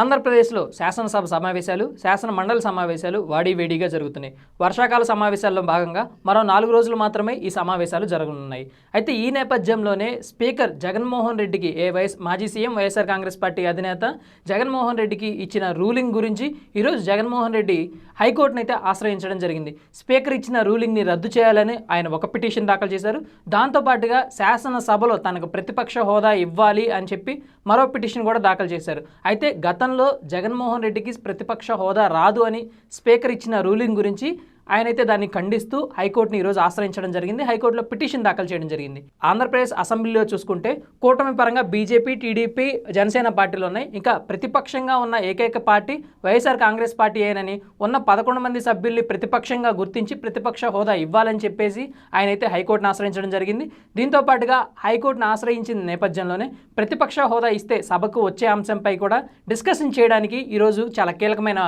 ఆంధ్రప్రదేశ్లో శాసనసభ సమావేశాలు శాసన మండలి సమావేశాలు వాడివేడిగా జరుగుతున్నాయి. వర్షాకాల సమావేశాల్లో భాగంగా మరో నాలుగు రోజులు మాత్రమే ఈ సమావేశాలు జరగనున్నాయి. అయితే ఈ నేపథ్యంలోనే స్పీకర్ జగన్మోహన్ రెడ్డికి ఏ వైఎస్ మాజీ సీఎం వైఎస్ఆర్ కాంగ్రెస్ పార్టీ అధినేత జగన్మోహన్ రెడ్డికి ఇచ్చిన రూలింగ్ గురించి ఈరోజు జగన్మోహన్ రెడ్డి హైకోర్టును అయితే ఆశ్రయించడం జరిగింది. స్పీకర్ ఇచ్చిన రూలింగ్ని రద్దు చేయాలని ఆయన ఒక పిటిషన్ దాఖలు చేశారు. దాంతోపాటుగా శాసనసభలో తనకు ప్రతిపక్ష హోదా ఇవ్వాలి అని చెప్పి మరో పిటిషన్ కూడా దాఖలు చేశారు. అయితే గత గతంలో జగన్మోహన్ రెడ్డికి ప్రతిపక్ష హోదా రాదు అని స్పీకర్ ఇచ్చిన రూలింగ్ గురించి ఆయన అయితే దాన్ని ఖండిస్తూ హైకోర్టుని ఈరోజు ఆశ్రయించడం జరిగింది. హైకోర్టులో పిటిషన్ దాఖలు చేయడం జరిగింది. ఆంధ్రప్రదేశ్ అసెంబ్లీలో చూసుకుంటే కూటమి పరంగా బీజేపీ టీడీపీ జనసేన పార్టీలు ఉన్నాయి. ఇంకా ప్రతిపక్షంగా ఉన్న ఏకైక పార్టీ వైఎస్ఆర్ కాంగ్రెస్ పార్టీ ఏనని ఉన్న పదకొండు మంది సభ్యుల్ని ప్రతిపక్షంగా గుర్తించి ప్రతిపక్ష హోదా ఇవ్వాలని చెప్పేసి ఆయన అయితే హైకోర్టును ఆశ్రయించడం జరిగింది. దీంతో పాటుగా హైకోర్టును ఆశ్రయించిన నేపథ్యంలోనే ప్రతిపక్ష హోదా ఇస్తే సభకు వచ్చే అంశంపై కూడా డిస్కషన్ చేయడానికి ఈరోజు చాలా కీలకమైన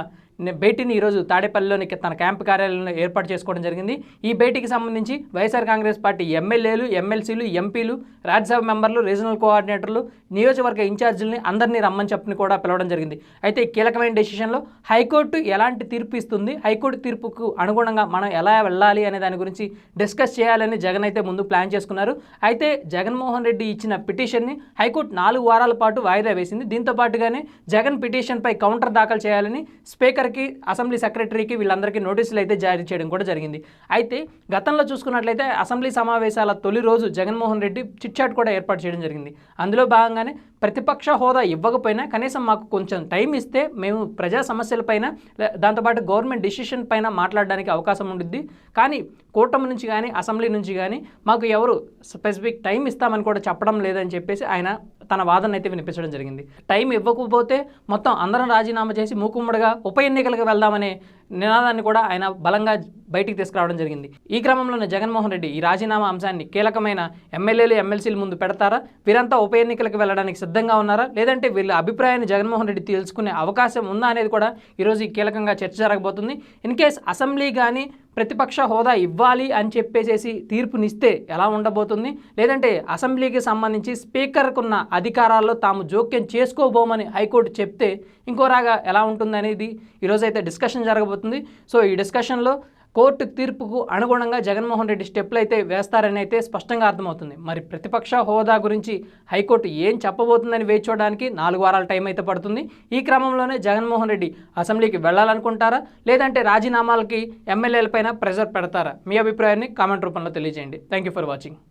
భేటీని ఈరోజు తాడేపల్లిలోని తన క్యాంపు కార్యాలయంలో ఏర్పాటు చేసుకోవడం జరిగింది. ఈ భేటీకి సంబంధించి వైఎస్ఆర్ కాంగ్రెస్ పార్టీ ఎమ్మెల్యేలు ఎమ్మెల్సీలు ఎంపీలు రాజ్యసభ మెంబర్లు రీజనల్ కోఆర్డినేటర్లు నియోజకవర్గ ఇన్ఛార్జీలని అందరినీ రమ్మని చెప్పని కూడా పిలవడం జరిగింది. అయితే ఈ కీలకమైన డెసిషన్లో హైకోర్టు ఎలాంటి తీర్పు ఇస్తుంది? హైకోర్టు తీర్పుకు అనుగుణంగా మనం ఎలా వెళ్ళాలి అనే దాని గురించి డిస్కస్ చేయాలని జగన్ అయితే ముందు ప్లాన్ చేసుకున్నారు. అయితే జగన్మోహన్ రెడ్డి ఇచ్చిన పిటిషన్ని హైకోర్టు నాలుగు వారాల పాటు వాయిదా వేసింది. దీంతో పాటుగానే జగన్ పిటిషన్పై కౌంటర్ దాఖలు చేయాలని స్పీకర్ స్పీకర్కి అసెంబ్లీ సెక్రటరీకి వీళ్ళందరికీ నోటీసులు అయితే జారీ చేయడం కూడా జరిగింది. అయితే గతంలో చూసుకున్నట్లయితే అసెంబ్లీ సమావేశాల తొలి రోజు జగన్మోహన్ రెడ్డి చిట్చాట్ కూడా ఏర్పాటు చేయడం జరిగింది. అందులో భాగంగానే ప్రతిపక్ష హోదా ఇవ్వకపోయినా కనీసం మాకు కొంచెం టైం ఇస్తే మేము ప్రజా సమస్యలపైన దాంతోపాటు గవర్నమెంట్ డిసిషన్ పైన మాట్లాడడానికి అవకాశం ఉంటుంది కానీ కూటమి నుంచి కానీ అసెంబ్లీ నుంచి కానీ మాకు ఎవరు స్పెసిఫిక్ టైం ఇస్తామని కూడా చెప్పడం లేదని చెప్పేసి ఆయన తన వాదన అయితే వినిపించడం జరిగింది. టైం ఇవ్వకపోతే మొత్తం అందరం రాజీనామా చేసి మూకుమ్మడిగా ఉప ఎన్నికలకు వెళ్దామనే నినాదాన్ని కూడా ఆయన బలంగా బయటికి తీసుకురావడం జరిగింది. ఈ క్రమంలోనే జగన్మోహన్ రెడ్డి ఈ రాజీనామా అంశాన్ని కీలకమైన ఎమ్మెల్యేలు ఎమ్మెల్సీల ముందు పెడతారా? వీరంతా ఉప ఎన్నికలకు వెళ్ళడానికి సిద్ధంగా ఉన్నారా? లేదంటే వీళ్ళ అభిప్రాయాన్ని జగన్మోహన్ రెడ్డి తెలుసుకునే అవకాశం ఉందా అనేది కూడా ఈరోజు ఈ కీలకంగా చర్చ జరగబోతుంది. ఇన్ కేస్ అసెంబ్లీ కానీ ప్రతిపక్ష హోదా ఇవ్వాలి అని చెప్పేసేసి తీర్పునిస్తే ఎలా ఉండబోతుంది? లేదంటే అసెంబ్లీకి సంబంధించి స్పీకర్కున్న అధికారాల్లో తాము జోక్యం చేసుకోబోమని హైకోర్టు చెప్తే ఇంకోరాగా ఎలా ఉంటుంది అనేది ఈరోజైతే డిస్కషన్ జరగబోతుంది. సో ఈ డిస్కషన్లో కోర్టు తీర్పుకు అనుగుణంగా జగన్మోహన్ రెడ్డి స్టెప్లు అయితే వేస్తారని అయితే స్పష్టంగా అర్థమవుతుంది. మరి ప్రతిపక్ష హోదా గురించి హైకోర్టు ఏం చెప్పబోతుందని వేచి చూడడానికి నాలుగు వారాల టైం అయితే పడుతుంది. ఈ క్రమంలోనే జగన్మోహన్ రెడ్డి అసెంబ్లీకి వెళ్ళాలనుకుంటారా? లేదంటే రాజీనామాలకి ఎమ్మెల్యేలపైన ప్రెజర్ పెడతారా? మీ అభిప్రాయాన్ని కామెంట్ రూపంలో తెలియజేయండి. Thank you for watching.